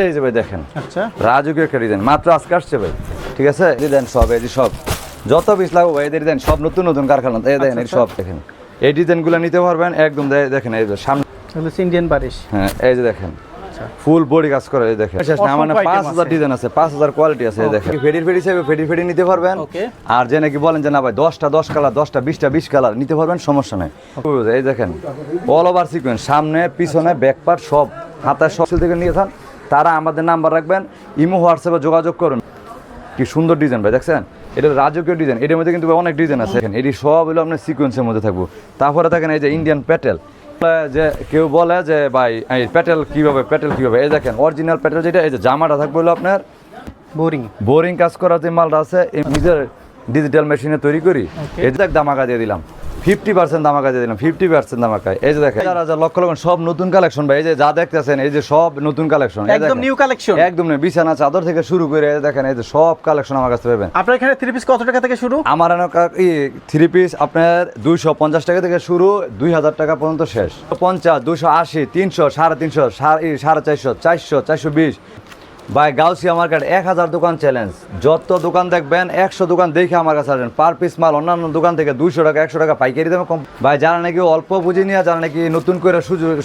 এই যে ভাই দেখেন। আচ্ছা। রাজকীয় একটা ডিজাইন মাত্র আজকে আসছে ভাই। ঠিক আছে? ডিজাইন সব এই সব। যত পিস লাগবে ভাই এদের ডিজাইন সব নতুন নতুন কারখানা। এই দেখেন এই আচ্ছা, সব দেখেন। এই ডিজাইনগুলো নিতে পারবেন একদম দেখেন এই যে সামনে ইন্ডিয়ান বারিশ। হ্যাঁ এই যে দেখেন। আচ্ছা। ফুল বডি কাজ করে এই দেখেন। না পাঁচ হাজার ডিজাইন আছে পাঁচ হাজার কোয়ালিটি আছে এই দেখেন। ফেডি ফেডি চাইবে ফেডি ফেডি নিতে পারবেন। আর যে নাকি বলেন যে না ভাই দশটা দশ কালার দশটা বিশটা বিশ কালার নিতে পারবেন সমস্যা নেই। এই দেখেন অল ওভার সিকোয়েন্স সামনে পিছনে ব্যাক পার্ট সব হাতায় সব থেকে নিয়ে যান। তারা আমাদের নাম্বার রাখবেন ইমো হোয়াটসঅ্যাপে যোগাযোগ করুন। কি সুন্দর ডিজাইন ভাই দেখছেন? এটা রাজকীয় ডিজাইন এটার মধ্যে কিন্তু অনেক ডিজাইন আছে। এটি সব হলো আপনার সিকোয়েন্সের মধ্যে থাকব। তারপরে দেখেন এই যে ইন্ডিয়ান প্যাটেল যে কেউ বলে যে ভাই এই প্যাটেল কীভাবে প্যাটেল কীভাবে? এই দেখেন অরিজিনাল প্যাটেল যেটা এই যে জামাটা থাকবে হলো আপনার বোরিং বোরিং কাজ করার যে মালটা আছে এই নিজের ডিজিটাল মেশিনে তৈরি করি. এটা দামাকা দিয়ে দিলাম। ফিফটি পার্সেন্ট দামাকা দিয়ে দিলাম ফিফটি পার্সেন্ট দামাকা এই যে দেখেন হাজার হাজার লক্ষ লক্ষ সব নতুন কালেকশন ভাই এই যে যা দেখতেছেন এই যে সব নতুন কালেকশন একদম নিউ কালেকশন। একদম না বিছানা চাদর থেকে শুরু করে দেখেন এই যে সব কালেকশন আমার কাছে পাবেন। আপনার এখানে থ্রি পিস কত টাকা থেকে শুরু? আমার থ্রি পিস আপনার দুইশো পঞ্চাশ টাকা থেকে শুরু দুই হাজার টাকা পর্যন্ত শেষ। পঞ্চাশ দুশো আশি তিনশো সাড়ে তিনশো সাড়ে চারশো চারশো চারশো বিশ বাই গাউসিয়া মার্কেট এক হাজার দোকান চ্যালেঞ্জ যত দোকান দেখবেন, একশো দোকান দেখে আমার কাছে আসবেন পার পিস মাল অন্যান্য দোকান থেকে দুইশো টাকা, একশো টাকা পাইকারি দামে কম। ভাই, যারা নাকি অল্প পুঁজি নিয়ে, যারা নাকি নতুন করে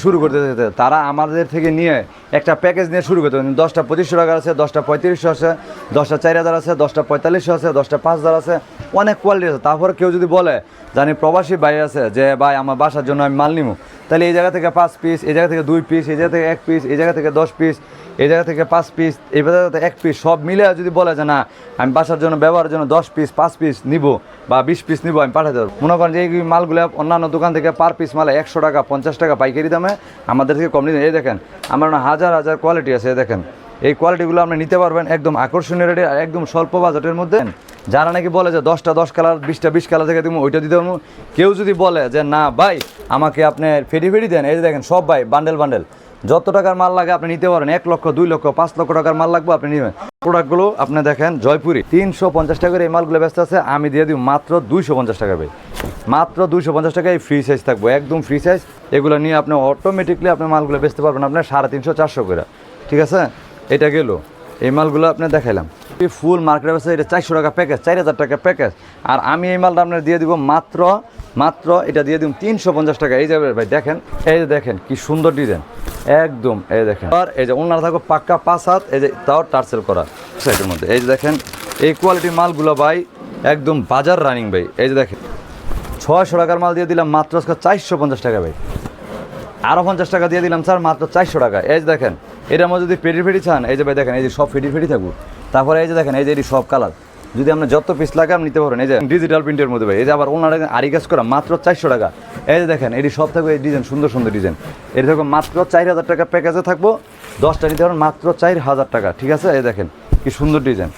শুরু করতে যেতে তারা আমাদের থেকে নিয়ে একটা প্যাকেজ নিয়ে শুরু করতে দশটা পঁচিশশো টাকা আছে, দশটা পঁয়ত্রিশশো আছে, দশটা চার হাজার আছে, দশটা পঁয়তাল্লিশশো আছে, দশটা পাঁচ হাজার আছে। অনেক কোয়ালিটি আছে। তারপরে কেউ যদি বলে, জানি প্রবাসী ভাই আছে যে, ভাই, আমার বাসার জন্য আমি মাল নিবো। তাহলে এই জায়গা থেকে পাঁচ পিস এই জায়গা থেকে দুই পিস এই জায়গা থেকে এক পিস এই জায়গা থেকে দশ পিস এই জায়গা থেকে পাঁচ পিস এই জায়গা এক পিস সব মিলে যদি বলে যে না, আমি বাসার জন্য ব্যবহারের জন্য দশ পিস পাঁচ পিস নিব বা বিশ পিস নিব, আমি পাঠাতে পারব মনে করেন যে এই মালগুলো অন্যান্য দোকান থেকে পার পিস মালে একশো টাকা, পঞ্চাশ টাকা পাইকারি দামে, আমাদের থেকে কম নিতে এই দেখেন, আমার হাজার হাজার কোয়ালিটি আছে, এই দেখেন। এই কোয়ালিটিগুলো আপনি নিতে পারবেন একদম আকর্ষণীয় রেটে আর একদম স্বল্প বাজেটের মধ্যে। যারা নাকি বলে যে দশটা দশ কালার, বিশটা বিশ কালার থেকে তুমি ওইটা দিতে পারব। কেউ যদি বলে যে না, ভাই, আমাকে আপনি ফেরি ফেরি দেন, এই দেখেন, সব ভাই বান্ডেল বান্ডেল যত টাকার মাল লাগে আপনি নিতে পারেন। এক লক্ষ, দুই লক্ষ, পাঁচ লক্ষ টাকার মাল লাগবে, আপনি নেবেন। প্রোডাক্টগুলো আপনি দেখেন, জয়পুরি। তিনশো পঞ্চাশ টাকার এই মালগুলো ব্যস্ত আছে, আমি দিয়ে দিই মাত্র দুইশো পঞ্চাশ টাকা ভাই। মাত্র দুইশো পঞ্চাশ টাকায় ফ্রি সাইজ থাকব, একদম ফ্রি সাইজ এগুলো নিয়ে আপনি অটোমেটিকলি আপনি মালগুলো বেচতে পারবেন আপনার সাড়ে তিনশো, চারশো করে। ঠিক আছে? এটা গেল। এই মালগুলো আপনি দেখাইলাম। ফুল মার্কেট আছে এটা চারশো টাকা প্যাকেজ চার হাজার টাকা প্যাকেজ আর আমি এই মালটা আপনার দিয়ে দিব মাত্র মাত্র এটা দিয়ে দিব তিনশো পঞ্চাশ টাকা এই যাবে ভাই দেখেন এই যে দেখেন কি সুন্দর ডিজাইন একদম এই দেখেন আর এই যে ওনারা থাকো পাক্কা পাঁচ হাত এই যে তাও টার্সেল করা সাইডের মধ্যে এই যে দেখেন এই কোয়ালিটির মালগুলো ভাই একদম বাজার রানিং ভাই এই যে দেখেন ছয়শো টাকার মাল দিয়ে দিলাম মাত্র আজকে চারশো পঞ্চাশ টাকা ভাই আরও পঞ্চাশ টাকা দিয়ে দিলাম স্যার মাত্র চারশো টাকা এই যে দেখেন এটার মধ্যে যদি পেটি ফেটি চান এই যে ভাই দেখেন এই যে সব ফেটি ফেটি থাকুক তারপরে এই যে দেখেন এই যে এটি সব কালার যদি আমরা যত পিস লাগে আপনি নিতে পারেন এই যে ডিজিটাল প্রিন্টের মধ্যে ভাই, এই যে আবার ওনারা আরি কাজ করা, মাত্র চারশো টাকা। এই যে দেখেন, এটি সব থাকবে এই ডিজাইন সুন্দর সুন্দর ডিজাইন এটি থাকবে মাত্র চার হাজার টাকা প্যাকেজে থাকব। দশটা নিতে পারেন মাত্র চার হাজার টাকা। ঠিক আছে? এই দেখেন, কি সুন্দর ডিজাইন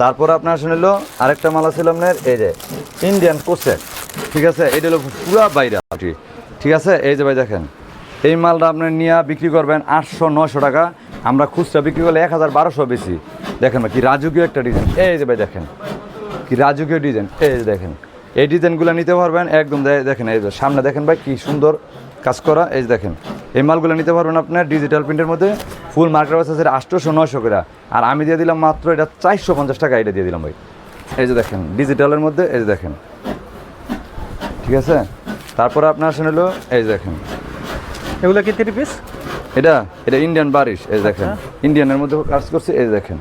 তারপর আপনার শুনিল আরেকটা মালা ছিল আপনার, এই যে ইন্ডিয়ান কোসেট ঠিক আছে? এটা হলো পুরা বাইরে। ঠিক আছে? এই যে ভাই দেখেন, এই মালটা আপনার নিয়ে বিক্রি করবেন আটশো নশো টাকা। আমরা খুচরা বিক্রি করলে এক হাজার বারোশো বেশি। দেখেন ভাই কি রাজকীয় একটা ডিজাইন এই যে ভাই দেখেন কি রাজকীয় ডিজাইন এই যে দেখেন এই ডিজাইনগুলো নিতে পারবেন একদম দেখেন এই যে সামনে দেখেন ভাই কি সুন্দর কাজ করা। এই যে দেখেন এই মালগুলো নিতে পারবেন আপনার ডিজিটাল প্রিন্টের মধ্যে ফুল মার্কেট আছে আটশোশো নশো করে। আর আমি দিয়ে দিলাম মাত্র এটা চারশো পঞ্চাশ টাকা এটা দিয়ে দিলাম ভাই। এই যে দেখেন ডিজিটালের মধ্যে এই যে দেখেন। ঠিক আছে? তারপরে আপনার শুনিল এই যে দেখেন। এগুলো কি থ্রি পিস এটা এটা ইন্ডিয়ান বারিশ এই দেখেন। ইন্ডিয়ানের মধ্যে কাজ করছে এই যে দেখেন।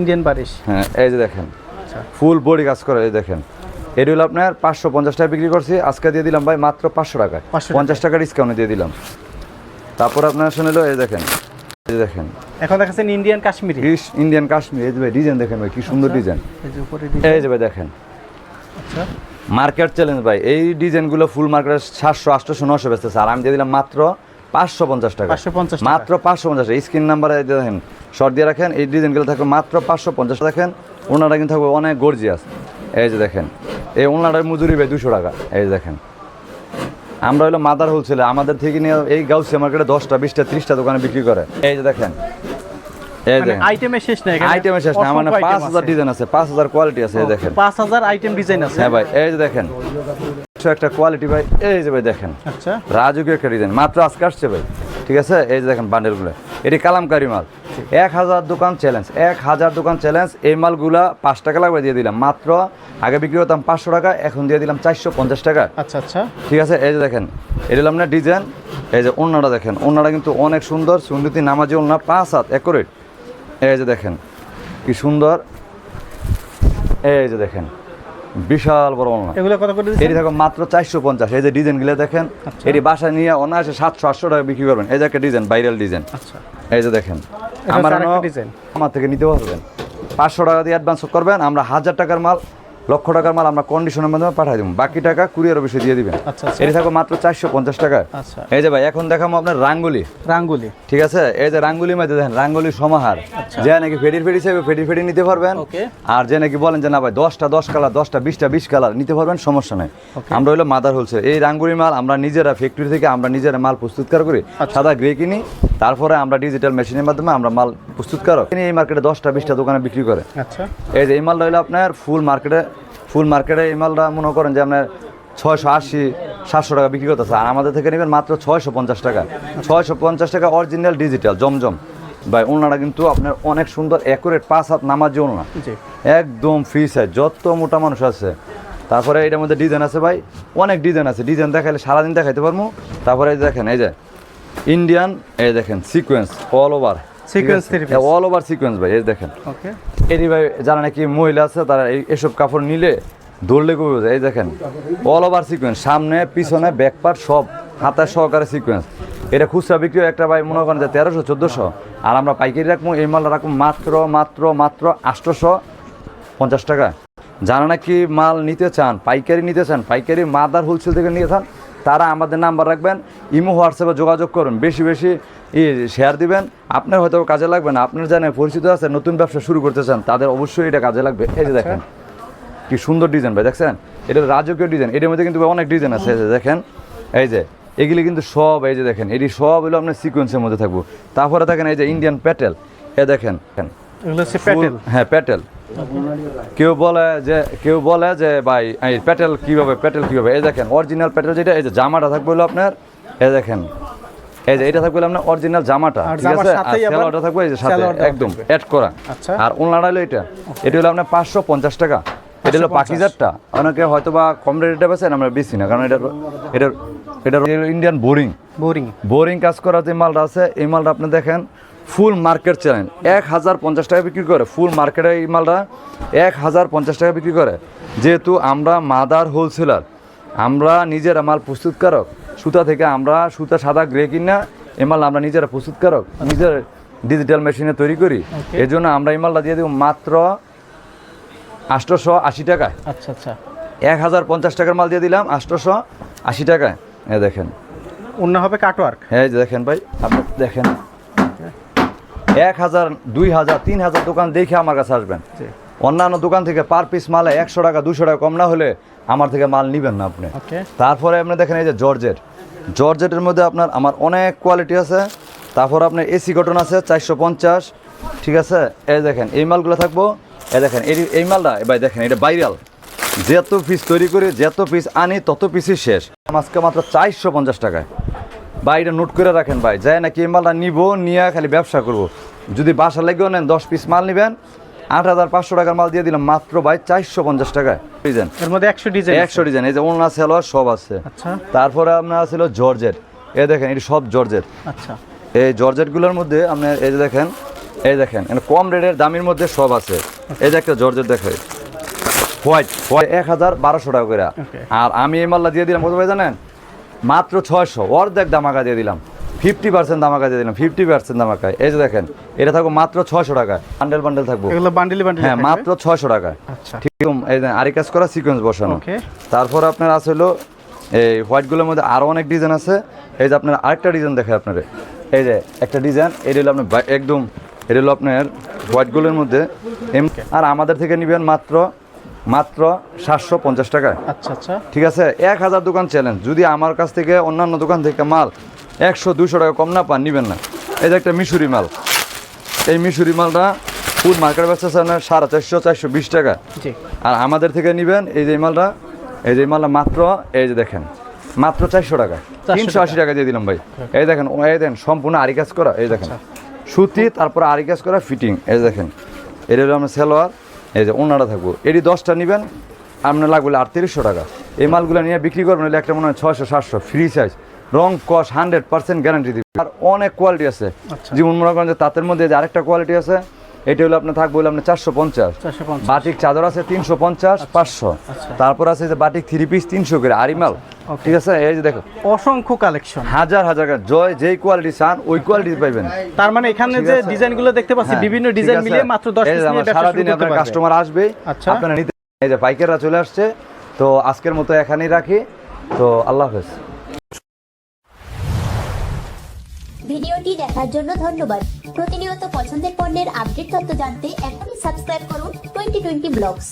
ইন্ডিয়ান বারিশ। হ্যাঁ এই যে দেখেন। আচ্ছা ফুল বডি কাজ করে এই দেখেন। এটা হলো আপনার পাঁচশো পঞ্চাশ টাকা বিক্রি করছি। আজকে দিয়ে দিলাম ভাই মাত্র পাঁচশো টাকায়। 500 টাকা। পঞ্চাশ টাকা ডিসকাউন্টে দিয়ে দিলাম। তারপর আপনার শুনিল এই দেখেন। এই দেখেন। এখন দেখাচ্ছেন ইন্ডিয়ান কাশ্মীরি ইন্ডিয়ান কাশ্মীর এই যে ভাই ডিজাইন দেখেন ভাই কি সুন্দর ডিজাইন এই যে যে ভাই দেখেন। আচ্ছা। মার্কেট চ্যালেঞ্জ ভাই। এই ডিজাইনগুলো ফুল মার্কেট সাতশো আটশো নশো বেচতেছে। আর আমি দিয়ে দিলাম মাত্র পাঁচশো পঞ্চাশ টাকা। 550 মাত্র পাঁচশো পঞ্চাশ স্ক্রিন নাম্বারে দেখেন শর্ট দিয়ে রাখেন এই ডিজাইনগুলো থাকবে মাত্র পাঁচশো পঞ্চাশ দেখেন ওনারা কিন্তু থাকবে অনেক গর্জিয়াস এই যে দেখেন এই ওনারার মজুরি ভাই দুশো টাকা। এই যে দেখেন আমরা হলো মাদার হোলসেল আমাদের থেকে নিয়ে এই গাউসিয়া মার্কেটে দশটা বিশটা ত্রিশটা দোকানে বিক্রি করে। এই যে দেখেন এই মানে দেখেন। আইটেমের শেষ নাই আইটেমের শেষ না মানে পাঁচ হাজার ডিজাইন আছে। পাঁচ হাজার কোয়ালিটি আছে এই দেখেন। পাঁচ হাজার আইটেম ডিজাইন আছে। হ্যাঁ ভাই এই যে দেখেন। একটা কোয়ালিটি ভাই। এই যে ভাই দেখেন। আচ্ছা। রাজকীয় একটা ডিজাইন মাত্র আজকে আসছে ভাই। ঠিক আছে? এই যে দেখেন বান্ডেলগুলো এটি কালামকারি মাল। এক হাজার দোকান চ্যালেঞ্জ এক হাজার দোকান চ্যালেঞ্জ এই মালগুলা পাঁচ টাকা লাগবে দিয়ে দিলাম। মাত্র আগে বিক্রি করতাম পাঁচশো টাকা এখন দিয়ে দিলাম চারশো পঞ্চাশ টাকা। আচ্ছা আচ্ছা। ঠিক আছে? এই যে দেখেন এটা হলো আপনার ডিজাইন এই যে ওড়নাটা দেখেন। ওড়নাটা কিন্তু অনেক সুন্দর। সুন্দরী নামাজি ওড়না পাঁচ হাত একুরেট এই যে দেখেন কি সুন্দর। এই যে দেখেন। বিশাল বড় ওড়না এগুলো কত করে এটি দেখো মাত্র চারশো পঞ্চাশ। এই যে ডিজাইনগুলো দেখেন আচ্ছা। এটি বাসায় নিয়ে অনায়াসে সাতশো আটশো টাকা বিক্রি করবেন। এই যে একটা ডিজাইন ভাইরাল ডিজাইন আচ্ছা। এই যে দেখেন আমার। আমার থেকে নিতে পারবেন। পাঁচশো টাকা দিয়ে অ্যাডভান্স করবেন আমরা হাজার টাকার মাল লক্ষ টাকার মাল আমরা কন্ডিশনের মাধ্যমে পাঠাই দেবো। বাকি টাকা কুরিয়ার অফিসে দিয়ে দিবেন। আচ্ছা আচ্ছা। থাকো মাত্র চারশো পঞ্চাশ টাকা। আচ্ছা। এই যে ভাই এখন দেখাবো আপনার রাঙ্গুলি। রাঙ্গুলি। ঠিক আছে? এই যে রাঙ্গুলি মধ্যে দেখেন রাঙ্গুলি সমাহার। যে নাকি ফেডির ফেডি চাইবে ফেডির ফেডি নিতে পারবেন। ওকে। আর যে নাকি বলেন যে না ভাই দশটা দশ কালার দশটা বিশটা বিশ কালার নিতে পারবেন সমস্যা নেই। আমরা হলো মাদার হোলসেল এই রাঙ্গুলি মাল আমরা নিজেরা ফ্যাক্টরি থেকে আমরা নিজেরা মাল প্রস্তুতকার করি। সাদা গ্রে কিনি তারপরে আমরা ডিজিটাল মেশিনের মাধ্যমে আমরা মাল প্রস্তুতকারক। এই মার্কেটে দশটা বিশটা দোকানে বিক্রি করে। আচ্ছা। এই যে এই মাল হলো আপনার ফুল মার্কেটে ফুল মার্কেটে এই মালটা মনে করেন যে আপনার ছয়শো আশি সাতশো টাকা বিক্রি করতেছে। আর আমাদের থেকে নেবেন মাত্র ছয়শো পঞ্চাশ টাকা। ছয়শো পঞ্চাশ টাকা অরিজিনাল ডিজিটাল জমজম। ভাই ওনারা কিন্তু আপনার অনেক সুন্দর অ্যাকুরেট পাঁচ হাত নামার জন্য না একদম ফ্রি সাইজ যত মোটা মানুষ আছে। তারপরে এটার মধ্যে ডিজাইন আছে ভাই অনেক ডিজাইন আছে। ডিজাইন দেখাইলে সারাদিন দেখাইতে পারব। তারপরে এই যে দেখেন এই যে ইন্ডিয়ান এই দেখেন sequence all over Sequence three piece। All over sequence ভাই এই দেখেন। ওকে এটি ভাই যারা নাকি মহিলা আছে তারা এই এসব কাপড় নিলে দৌড়লে কবে এই দেখেন অল ওভার সিকোয়েন্স সামনে পিছনে ব্যাক পার্ট সব হাতের সহকারে সিকোয়েন্স এটা খুচরা বিক্রি একটা ভাই মনে করেন যে তেরোশো চোদ্দোশো। আর আমরা পাইকারি রাখব এই মাল রাখব মাত্র মাত্র মাত্র আটশোশো পঞ্চাশ টাকা। যারা নাকি মাল নিতে চান পাইকারি নিতে চান পাইকারি মাদার হোলসেল থেকে নিয়ে চান তারা আমাদের নাম্বার রাখবেন ইমো হোয়াটসঅ্যাপে যোগাযোগ করুন। বেশি বেশি ই শেয়ার দিবেন। আপনার হয়তো কাজে লাগবে না। আপনার জানে পরিচিত আছে নতুন ব্যবসা শুরু করতে চান তাদের অবশ্যই এটা কাজে লাগবে। এই যে দেখেন কি সুন্দর ডিজাইন ভাই দেখছেন? এটা রাজকীয় ডিজাইন এটার মধ্যে কিন্তু অনেক ডিজাইন আছে। এই যে দেখেন এই যে এগুলি কিন্তু সব এই যে দেখেন এটি সব হলো আপনার সিকোয়েন্সের মধ্যে থাকব। তারপরে দেখেন এই যে ইন্ডিয়ান প্যাটেল এ দেখেন। হ্যাঁ প্যাটেল কেউ বলে যে কেউ বলে যে ভাই এই প্যাটেল কীভাবে প্যাটেল কীভাবে? এই দেখেন অরিজিনাল প্যাটেল যেটা এই যে জামাটা থাকবে হলো আপনার এই দেখেন এই যে এটা থাকবে আপনার অরিজিনাল জামাটা ঠিক আছে? আর সেলোয়ারটা থাকবে এই যে সাথে একদম অ্যাড করা। আচ্ছা। আর ওনারা হলো এটা এটা হলো আপনার পাঁচশো পঞ্চাশ টাকা। এটা হলো 550 পাকিজারটা অনেকে হয়তো বা কম রেটে বেছেন আমরা বেশি না কারণ এটা এটা এটা ইন্ডিয়ান বোরিং বোরিং বোরিং কাজ করা যে মালটা আছে এই মালটা আপনি দেখেন ফুল মার্কেট চ্যালেঞ্জ। এক হাজার পঞ্চাশ টাকা বিক্রি করে ফুল মার্কেটে এই মালটা এক হাজার পঞ্চাশ টাকা বিক্রি করে। যেহেতু আমরা মাদার হোলসেলার আমরা নিজেরা মাল প্রস্তুতকারক সুতা থেকে আমরা সুতা সাদা গ্রে কিনা এই মাল আমরা নিজেরা প্রস্তুতকারক নিজের ডিজিটাল মেশিনে তৈরি করি. এই জন্য আমরা এই মালটা দিয়ে দেবো মাত্র আটশোশো আশি টাকায়। আচ্ছা আচ্ছা। এক হাজার পঞ্চাশ টাকার মাল দিয়ে দিলাম আটশোশো আশি টাকায়। এ দেখেন। অন্য হবে কাটওয়ার্ক হ্যাঁ দেখেন ভাই আপনি দেখেন। এক হাজার দুই হাজার তিন হাজার দোকান দেখে আমার কাছে আসবেন। অন্যান্য দোকান থেকে পার পিস মালে একশো টাকা দুশো টাকা কম না হলে আমার থেকে মাল নেবেন না আপনি। তারপরে আপনি দেখেন এই যে জর্জেট। জর্জেটের মধ্যে আপনার আমার অনেক কোয়ালিটি আছে। তারপর আপনার এসি কটন আছে চারশো পঞ্চাশ ঠিক আছে? এই দেখেন এই মালগুলো থাকব। এই দেখেন এই এই মালটা ভাই দেখেন এটা বাইরাল যত পিস তৈরি করি যত পিস আনি তত পিসই শেষ। আজকে মাত্র চারশো পঞ্চাশ টাকায়। ভাই এটা নোট করে রাখেন ভাই যাই নাকি এই মালটা নিব নিয়ে খালি ব্যবসা করব। যদি বাসা লেগেও নেন দশ পিস মাল নেবেন আট হাজার পাঁচশো টাকার মাল দিয়ে দিলাম মাত্র ভাই চারশো পঞ্চাশ টাকায়। বুঝলেন এর মধ্যে একশো ডিজাইন একশো ডিজাইন এই যে ওনা সেলোয়ার সব আছে। আচ্ছা। তারপরে আপনার ছিল জর্জেট। এই দেখেন এটি সব জর্জেট। আচ্ছা। এই জর্জেটগুলোর মধ্যে আপনার এই যে দেখেন এই দেখেন কম রেটের দামের মধ্যে সব আছে। এই যে একটা জর্জেট দেখে হোয়াইট হোয়াইট এক হাজার বারোশো টাকা করে আর আমি এই মাল্লা দিয়ে দিলাম কত ভাই জানেন? মাত্র ছয়শো। অর্ধেক দামাকা দিয়ে দিলাম। ফিফটি পার্সেন্ট দামাকা দিয়ে দিলাম। ফিফটি পার্সেন্ট দামাকায় এই যে দেখেন এটা থাকব মাত্র ছয়শো টাকা। বান্ডেল বান্ডেল থাকব। হ্যাঁ মাত্র ছয়শো টাকায় আচ্ছা। ঠিক এই যে আরি কাজ করা সিকোয়েন্স বসানো। তারপর আপনার আছে হলো এই হোয়াইটগুলোর মধ্যে আরও অনেক ডিজাইন আছে। এই যে আপনার আরেকটা ডিজাইন দেখে আপনার এই যে একটা ডিজাইন এটা হলো আপনার একদম এটা হলো আপনার হোয়াইটগুলোর মধ্যে। আর আমাদের থেকে নেবেন মাত্র মাত্র সাতশো পঞ্চাশ টাকায় আচ্ছা আচ্ছা। ঠিক আছে? এক হাজার দোকান চ্যালেঞ্জ যদি আমার কাছ থেকে অন্যান্য দোকান থেকে মাল একশো দুশো টাকা কম না পান নেবেন না। এই যে একটা মিশুরি মাল। এই মিশুরি মালটা ফুল মার্কেট ব্যবসা সাড়ে চারশো চারশো বিশ টাকা। আর আমাদের থেকে নেবেন এই যে মালটা এই যে মালটা মাত্র এই যে দেখেন মাত্র চারশো টাকা। তিনশো আশি টাকা। দিয়ে দিলাম ভাই। এই দেখেন ও এই দেখেন সম্পূর্ণ আরি কাজ করা এই দেখেন। সুতি তারপর আরি কাজ করা ফিটিং এই দেখেন। এটা হলো আপনার সেলোয়ার। এই যে ওনারা থাকব। এটি দশটা নেবেন আপনার লাগবে আটত্রিশশো টাকা। এই মালগুলো নিয়ে বিক্রি করবেন হলে একটা মনে হয় ছয়শো সাতশো ফ্রি সাইজ রং কস হান্ড্রেড পার্সেন্ট গ্যারান্টি দিবে। আর অনেক কোয়ালিটি আছে। আচ্ছা। যেমন মনে করেন যে তাঁতের মধ্যে যে আরেকটা কোয়ালিটি আছে এটা হলো আপনার থাকবে হলো আপনার চারশো পঞ্চাশ। চারশো পঞ্চাশ। বাটিক চাদর আছে তিনশো পঞ্চাশ পাঁচশো। তারপর আছে যে বাটিক থ্রি পিস তিনশো করে আরিমাল ঠিক আছে? এই যে দেখো। অসংখ্য কালেকশন হাজার হাজার জয় যেই কোয়ালিটি চান ওই কোয়ালিটি পাইবেন। তার মানে এখানে যে। ডিজাইনগুলো দেখতে পাচ্ছি হ্যাঁ, বিভিন্ন ডিজাইন। মিলিয়ে মাত্র পিস নিয়ে সারাদিন আপনার কাস্টমার আসবে। আচ্ছা। আপনারা নিতে এই যে পাইকাররা চলে আসছে। তো আজকের মতো এখানেই রাখি। তো আল্লাহ হাফেজ। ভিডিওটি দেখার জন্য ধন্যবাদ। প্রতিনিয়ত পছন্দের পণ্যের আপডেট তথ্য জানতে এখনই সাবস্ক্রাইব করুন টোয়েন্টি টোয়েন্টি ব্লগস।